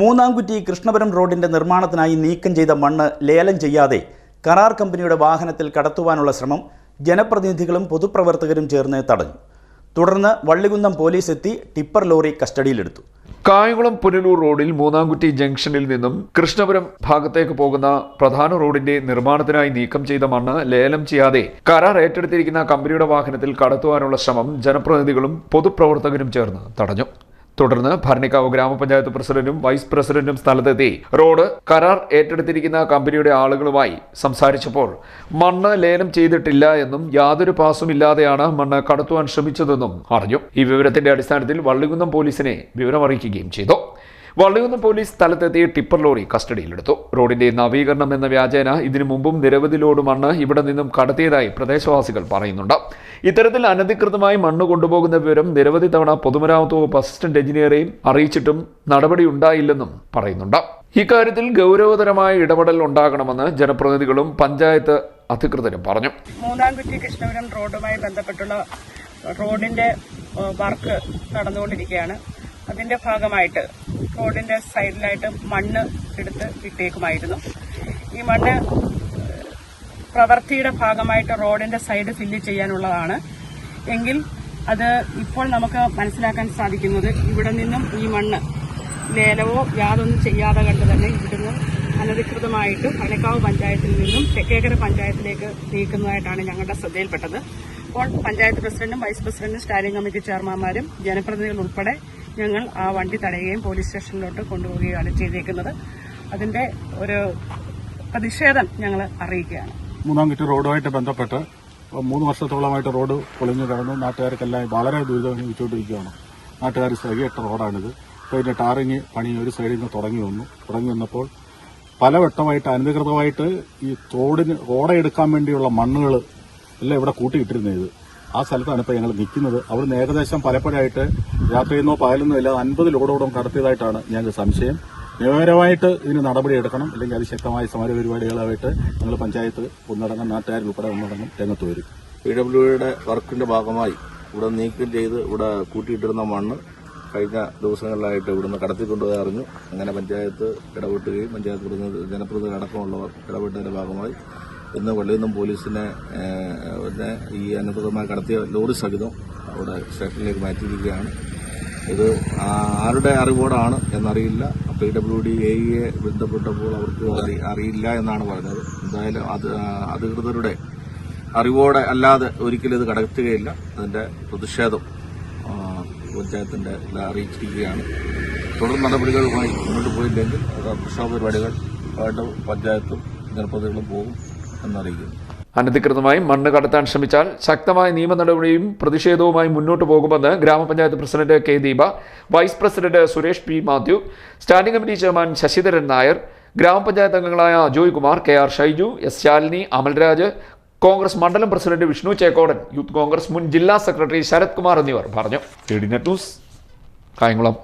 മൂന്നാംകുറ്റി കൃഷ്ണപുരം റോഡിന്റെ നിർമ്മാണത്തിനായി നീക്കം ചെയ്ത മണ്ണ് ലേലം ചെയ്യാതെ കരാർ കമ്പനിയുടെ വാഹനത്തിൽ കടത്തുവാനുള്ള ശ്രമം ജനപ്രതിനിധികളും പൊതുപ്രവർത്തകരും ചേർന്ന് തടഞ്ഞു. തുടർന്ന് വള്ളികുന്നം പോലീസ് എത്തി ടിപ്പർ ലോറി കസ്റ്റഡിയിലെടുത്തു. കായംകുളം പുനലൂർ റോഡിൽ മൂന്നാംകുറ്റി ജംഗ്ഷനിൽ നിന്നും കൃഷ്ണപുരം ഭാഗത്തേക്ക് പോകുന്ന പ്രധാന റോഡിന്റെ നിർമ്മാണത്തിനായി നീക്കം ചെയ്ത മണ്ണ് ലേലം ചെയ്യാതെ കരാർ ഏറ്റെടുത്തിരിക്കുന്ന കമ്പനിയുടെ വാഹനത്തിൽ കടത്തുവാനുള്ള ശ്രമം ജനപ്രതിനിധികളും പൊതുപ്രവർത്തകരും ചേർന്ന് തടഞ്ഞു. തുടർന്ന് ഭരണിക്കാവ് ഗ്രാമപഞ്ചായത്ത് പ്രസിഡന്റും വൈസ് പ്രസിഡന്റും സ്ഥലത്തെത്തി. റോഡ് കരാർ ഏറ്റെടുത്തിരിക്കുന്ന കമ്പനിയുടെ ആളുകളുമായി സംസാരിച്ചപ്പോൾ മണ്ണ് ലേലം ചെയ്തിട്ടില്ല എന്നും യാതൊരു പാസും ഇല്ലാതെയാണ് മണ്ണ് കടത്തുവാൻ ശ്രമിച്ചതെന്നും അറിഞ്ഞു. ഈ വിവരത്തിന്റെ അടിസ്ഥാനത്തിൽ വള്ളികുന്നം പോലീസിനെ വിവരമറിയിക്കുകയും ചെയ്തു. വള്ളികുന്നം പോലീസ് സ്ഥലത്തെത്തിയ ടിപ്പർ ലോറി കസ്റ്റഡിയിലെടുത്തു. റോഡിന്റെ നവീകരണം എന്ന വ്യാജേന ഇതിനു മുമ്പും നിരവധി ലോഡ് മണ്ണ് ഇവിടെ നിന്നും കടത്തിയതായി പ്രദേശവാസികൾ പറയുന്നുണ്ട്. ഇത്തരത്തിൽ അനധികൃതമായി മണ്ണ് കൊണ്ടുപോകുന്ന വിവരം നിരവധി തവണ പൊതുമരാമത്ത് വകുപ്പ് അസിസ്റ്റന്റ് എഞ്ചിനീയറെയും അറിയിച്ചിട്ടും നടപടി ഉണ്ടായില്ലെന്നും പറയുന്നുണ്ട്. ഇക്കാര്യത്തിൽ ഗൗരവതരമായ ഇടപെടൽ ഉണ്ടാകണമെന്ന് ജനപ്രതിനിധികളും പഞ്ചായത്ത് അധികൃതരും പറഞ്ഞു. മൂന്നാംകുറ്റി കൃഷ്ണപുരം റോഡുമായി ബന്ധപ്പെട്ടുള്ള റോഡിന്റെ വർക്ക് നടന്നുകൊണ്ടിരിക്കുകയാണ്. അതിന്റെ ഭാഗമായിട്ട് റോഡിന്റെ സൈഡിലായിട്ട് മണ്ണ് എടുത്ത് ഇട്ടേക്കുമായിരുന്നു. ഈ മണ്ണ് പ്രവൃത്തിയുടെ ഭാഗമായിട്ട് റോഡിന്റെ സൈഡ് ഫില്ല് ചെയ്യാനുള്ളതാണ്. എങ്കിൽ അത് ഇപ്പോൾ നമുക്ക് മനസ്സിലാക്കാൻ സാധിക്കുന്നത് ഇവിടെ നിന്നും ഈ മണ്ണ് ലേലവോ യാതൊന്നും ചെയ്യാതെ കണ്ട് തന്നെ ഇവിടുന്ന് അനധികൃതമായിട്ട് പനക്കാവ് പഞ്ചായത്തിൽ നിന്നും തെക്കേക്കര പഞ്ചായത്തിലേക്ക് നീക്കുന്നതായിട്ടാണ് ഞങ്ങളുടെ ശ്രദ്ധയിൽപ്പെട്ടത്. അപ്പോൾ പഞ്ചായത്ത് പ്രസിഡന്റും വൈസ് പ്രസിഡന്റും സ്റ്റാൻഡിംഗ് കമ്മിറ്റി ചെയർമാൻമാരും ജനപ്രതിനിധികൾ ഉൾപ്പെടെ ഞങ്ങൾ ആ വണ്ടി തടയുകയും പോലീസ് സ്റ്റേഷനിലോട്ട് കൊണ്ടുപോവുകയാണ് ചെയ്തേക്കുന്നത്. അതിന്റെ ഒരു പ്രതിഷേധം ഞങ്ങൾ അറിയിക്കുകയാണ്. മൂന്നാം കിറ്റ് റോഡുമായിട്ട് ബന്ധപ്പെട്ട് മൂന്ന് വർഷത്തോളമായിട്ട് റോഡ് പൊളിഞ്ഞു കിടന്നു. നാട്ടുകാർക്കെല്ലാം വളരെ ദുരിതം അനുഭവിച്ചുകൊണ്ടിരിക്കുകയാണ്. നാട്ടുകാർ സഹിയിട്ട റോഡാണിത്. ഇപ്പോൾ ഇതിന്റെ ടാറിങ് പണി ഒരു സൈഡിൽ നിന്ന് തുടങ്ങി വന്നു. തുടങ്ങി വന്നപ്പോൾ പലവട്ടമായിട്ട് അനധികൃതമായിട്ട് ഈ തോടിന് റോഡെടുക്കാൻ വേണ്ടിയുള്ള മണ്ണുകൾ എല്ലാം ഇവിടെ കൂട്ടിയിട്ടിരുന്നത് ആ സ്ഥലത്താണ് ഇപ്പോൾ ഞങ്ങൾ നിൽക്കുന്നത്. അവിടുന്ന് ഏകദേശം പലപ്പോഴായിട്ട് രാത്രിയെന്നോ പകലെന്നോ ഇല്ലാതെ അൻപത് ലോഡോടും കടത്തിയതായിട്ടാണ് ഞങ്ങൾക്ക് സംശയം. നിയമപരമായിട്ട് ഇതിന് നടപടി എടുക്കണം. അല്ലെങ്കിൽ അതിശക്തമായ സമര പരിപാടികളായിട്ട് ഞങ്ങൾ പഞ്ചായത്ത് ഒന്നടങ്ങും നാട്ടുകാരിൽ ഉൾപ്പെടെ ഒന്നടങ്ങും രംഗത്ത് വരും. പി ഡബ്ല്യുയുടെ വർക്കിന്റെ ഭാഗമായി ഇവിടെ നീക്കം ചെയ്ത് ഇവിടെ കൂട്ടിയിട്ടിരുന്ന മണ്ണ് കഴിഞ്ഞ ദിവസങ്ങളിലായിട്ട് ഇവിടുന്ന് കടത്തിക്കൊണ്ടുപോയി അറിഞ്ഞു അങ്ങനെ പഞ്ചായത്ത് ഇടപെട്ടുകയും പഞ്ചായത്ത് പ്രതിനിധി ജനപ്രതിനിധി അടക്കമുള്ളവർ ഇടപെട്ടതിന്റെ ഭാഗമായി ഇന്ന് വെള്ളിയുന്നം പോലീസിനെ പിന്നെ ഈ അനധികൃതമായി കടത്തിയ ലോറി സഹിതം അവിടെ സ്റ്റേഷനിലേക്ക് മാറ്റിയിരിക്കുകയാണ്. ഇത് ആരുടെ അറിവോടാണ് എന്നറിയില്ല. പി ഡബ്ല്യു ഡി എയെ ബന്ധപ്പെട്ടപ്പോൾ അവർക്ക് അറിയില്ല എന്നാണ് പറഞ്ഞത്. എന്തായാലും അത് അധികൃതരുടെ അറിവോടെ അല്ലാതെ ഒരിക്കലും ഇത് കടത്തുകയില്ല. അതിന്റെ പ്രതിഷേധം പഞ്ചായത്തിന്റെ അറിയിച്ചിരിക്കുകയാണ്. തുടർ നടപടികളുമായി മുന്നോട്ട് പോയില്ലെങ്കിൽ പ്രക്ഷോഭ പരിപാടികൾ പഞ്ചായത്തും ജനപ്രതിനിധികളും പോകും. എന്നറിയിക്കുന്നു. അനധികൃതമായി മണ്ണ് കടത്താൻ ശ്രമിച്ചാൽ ശക്തമായ നിയമ നടപടിയും പ്രതിഷേധവുമായി മുന്നോട്ട് പോകുമെന്ന് ഗ്രാമപഞ്ചായത്ത് president K Deepa vice president Suresh P Mathew standing committee chairman Sasidharan Nair ഗ്രാമപഞ്ചായത്ത് അംഗങ്ങളായ Ajoy Kumar K R Shaiju S Shalini Amalraj Congress മണ്ഡലം പ്രസിഡന്റ് വിഷ്ണു ചേക്കോടൻ യൂത്ത് കോൺഗ്രസ് മുൻ ജില്ലാ സെക്രട്ടറി ശരത് കുമാർ എന്നിവർ പറഞ്ഞു. ന്യൂസ് കായംകുളം.